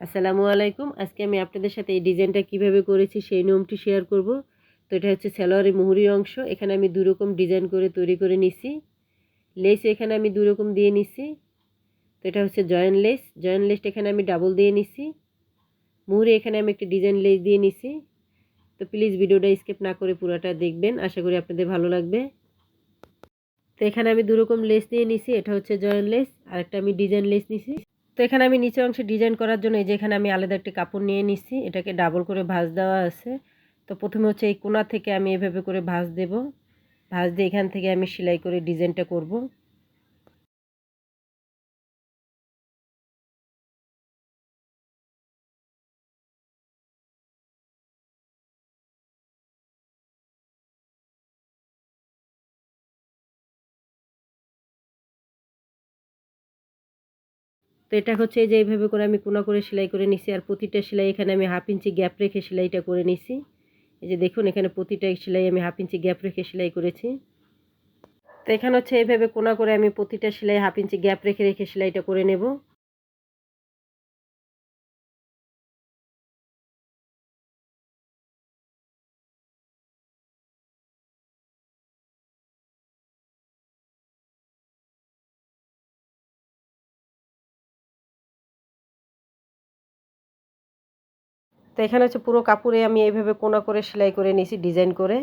আসসালামু আলাইকুম। আজকে আমি আপনাদের সাথে এই ডিজাইনটা কীভাবে করেছি সেই নিয়মটি শেয়ার করব। তো এটা হচ্ছে সালোয়ারের মুহুরির অংশ। এখানে আমি দু রকম ডিজাইন করে তৈরি করে নিছি। লেস এখানে আমি দু রকম দিয়ে নিছি। তো এটা হচ্ছে জয়েন্ট লেস। জয়েন্ট লেসটা এখানে আমি ডাবল দিয়ে নিছি। মুহুরি এখানে আমি একটি ডিজাইন লেস দিয়ে নিছি। তো প্লিজ ভিডিওটা স্কিপ না করে পুরোটা দেখবেন। আশা করি আপনাদের ভালো লাগবে। তো এখানে আমি দু রকম লেস দিয়ে নিছি। এটা হচ্ছে জয়েন্ট লেস। আর একটা আমি ডিজাইন লেস নিছি। তো এখানে আমি নিচের অংশে ডিজাইন করার জন্য এই যে এখানে আমি আলাদা একটি কাপড় নিয়ে নিচ্ছি এটাকে ডাবল করে ভাঁজ দেওয়া আছে। তো প্রথমে হচ্ছে এই কোনা থেকে আমি এভাবে করে ভাঁজ দেব। ভাঁজ দিয়ে এখান থেকে আমি সেলাই করে ডিজাইনটা করব। তো এটা হচ্ছে যে এইভাবে করে আমি কোনা করে সেলাই করে নিছি আর প্রতিটা সেলাই এখানে আমি হাফ ইঞ্চি গ্যাপ রেখে সেলাইটা করে নিছি। এই যে দেখুন এখানে প্রতিটা সেলাই আমি হাফ ইঞ্চি গ্যাপ রেখে সেলাই করেছি। তো এখানে হচ্ছে এইভাবে কোনা করে আমি প্রতিটা সেলাই হাফ ইঞ্চি গ্যাপ রেখে রেখে সেলাইটা করে নেব। তো এখানে হচ্ছে পুরো কাপড়ে আমি এইভাবে কোনা করে সেলাই করে নিয়েছি, ডিজাইন করে।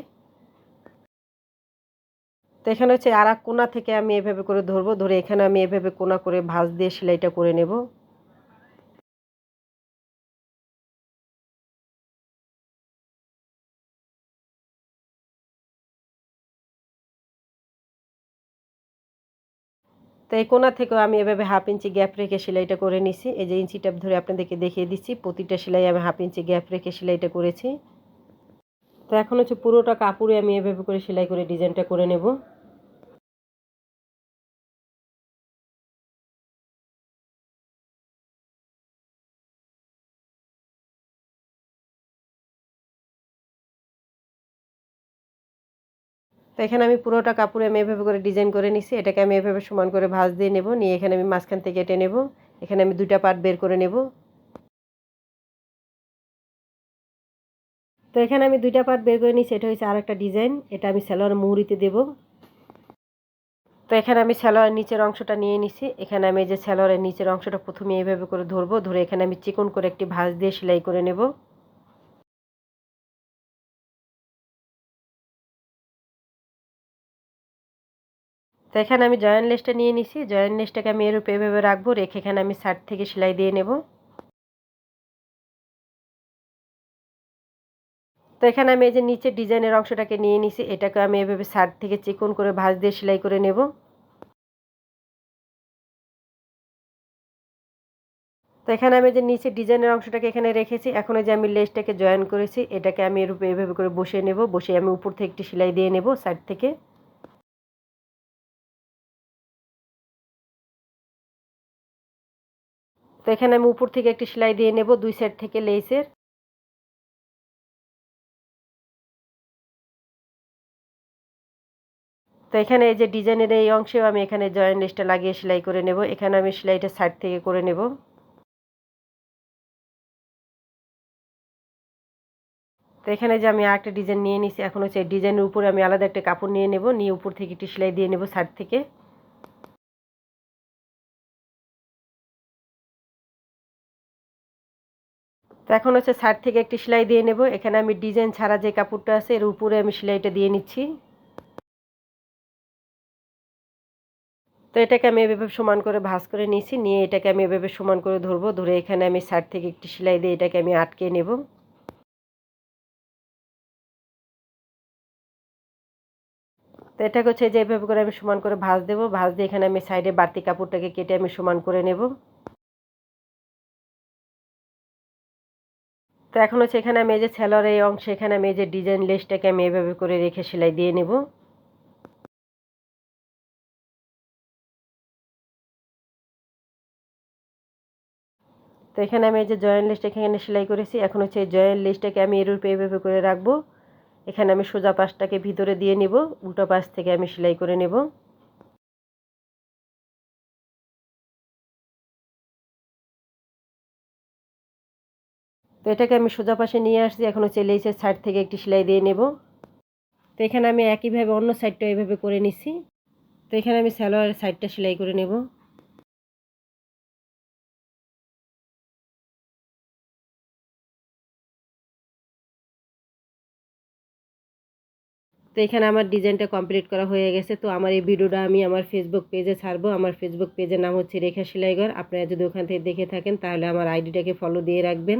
তো এখানে হচ্ছে আর কোনা থেকে আমি এভাবে করে ধরবো, ধরে এখানে আমি এভাবে কোনা করে ভাঁজ দিয়ে সেলাইটা করে নেব। এই কোনা থেকেও আমি এভাবে হাফ ইঞ্চি গ্যাপ রেখে সেলাইটা করে নিছি। এই যে ইঞ্চি ধরে আপনাদেরকে দেখিয়ে দিচ্ছি, প্রতিটা সেলাই আমি হাফ ইঞ্চি গ্যাপ রেখে সেলাইটা করেছি। তো এখন হচ্ছে পুরোটা কাপড়ে আমি এভাবে করে সেলাই করে ডিজাইনটা করে নেব। তো এখানে আমি পুরোটা কাপড়ে আমি এভাবে করে ডিজাইন করে নিছি। এটাকে আমি এভাবে সমান করে ভাঁজ দিয়ে নেব। নিয়ে এখানে আমি মাঝখান থেকে কেটে নেব। এখানে আমি দুটা পার্ট বের করে নেব। তো এখানে আমি দুইটা পার্ট বের করে নিছি। এটা হচ্ছে আর একটা ডিজাইন এটা আমি স্যালোয়ার মুহুরিতে দেব। তো এখানে আমি স্যালোয়ার নিচের অংশটা নিয়ে নিছি। এখানে আমি যে স্যালোয়ারের নিচের অংশটা প্রথমে এইভাবে করে ধরবো। ধরে এখানে আমি চিকন করে একটি ভাঁজ দিয়ে সেলাই করে নেব। তো এখানে আমি জয়েন্ট লেসটা নিয়ে নিছি। জয়েন্ট লেসটাকে আমি এর উপরে এভাবে রাখব, রেখে এখানে আমি সাইড থেকে সেলাই দিয়ে নেব। তো এখানে আমি এই যে নিচে ডিজাইনের অংশটাকে নিয়ে নিছি, এটাকে আমি এভাবে সাইড থেকে চিকন করে ভাঁজ দিয়ে সেলাই করে নেব। তো এখানে আমি যে নিচে ডিজাইনের অংশটাকে এখানে রেখেছি, এখন যে আমি লেসটাকে জয়েন করেছি, এটাকে আমি এর উপরে এভাবে করে বসিয়ে নেব। বসে আমি উপর থেকে একটি সেলাই দিয়ে নেব সাইড থেকে। তো এখানে আমি উপর থেকে একটি সেলাই দিয়ে নেব, দুই সাইড থেকে লেসের তো এখানে এই যে ডিজাইনের এই অংশেও আমি এখানে জয়েন্ট লেসটা লাগিয়ে সেলাই করে নেব। এখানে আমি সেলাইটা সাইড থেকে করে নেব। তো এখানে যে আমি আরেকটা ডিজাইন নিয়ে নিছি, এখন হচ্ছে ডিজাইনের উপরে আমি আলাদা একটা কাপড় নিয়ে নেব, নিয়ে উপর থেকে একটি সেলাই দিয়ে নেব সাইড থেকে। তো এখন হচ্ছে সাইড থেকে একটি সেলাই দিয়ে নেব। এখানে আমি ডিজাইন ছাড়া যে কাপড়টা আছে, এর উপরে আমি সেলাইটা দিয়ে নিচ্ছি। তো এটাকে আমি এভাবে সমান করে ভাঁজ করে নিয়েছি। নিয়ে এটাকে আমি এভাবে সমান করে ধরবো। ধরে এখানে আমি সাইড থেকে একটি সেলাই দিয়ে এটাকে আমি আটকে নেব। তো এটাকে হচ্ছে যে এভাবে করে আমি সমান করে ভাঁজ দেবো, ভাঁজ দিয়ে এখানে আমি সাইডে বাড়তি কাপড়টাকে কেটে আমি সমান করে নেব। তো এখন হচ্ছে এখানে আমি এই যে ছেলর এই অংশে, এখানে আমি এই যে ডিজাইন লেসটাকে আমি এভাবে করে রেখে সেলাই দিয়ে নেব। তো এখানে আমি এই যে জয়েন্ট লিস্ট এখানে সেলাই করেছি। এখন হচ্ছে এই জয়েন্ট লিস্টটাকে আমি এর উপরে এভাবে করে রাখব। এখানে আমি সোজা পাশটাকে ভিতরে দিয়ে নিব, উল্টো পাশ থেকে আমি সেলাই করে নেব। তো এটাকে আমি সোজা পাশে নিয়ে আসছি, এখন হচ্ছে লেসের সাইড থেকে একটি সেলাই দিয়ে নেব। তো এখানে আমি একইভাবে অন্য সাইডটা এইভাবে করে নিছি। তো এখানে আমি সালোয়ারের সাইডটা সেলাই করে নেব। তো এখানে আমার ডিজাইনটা কমপ্লিট করা হয়ে গেছে। তো আমার এই ভিডিওটা আমি আমার ফেসবুক পেজে ছাড়বো। আমার ফেসবুক পেজের নাম হচ্ছে রেখা সেলাইঘর। আপনারা যদি ওখান থেকে দেখে থাকেন, তাহলে আমার আইডিটাকে ফলো দিয়ে রাখবেন।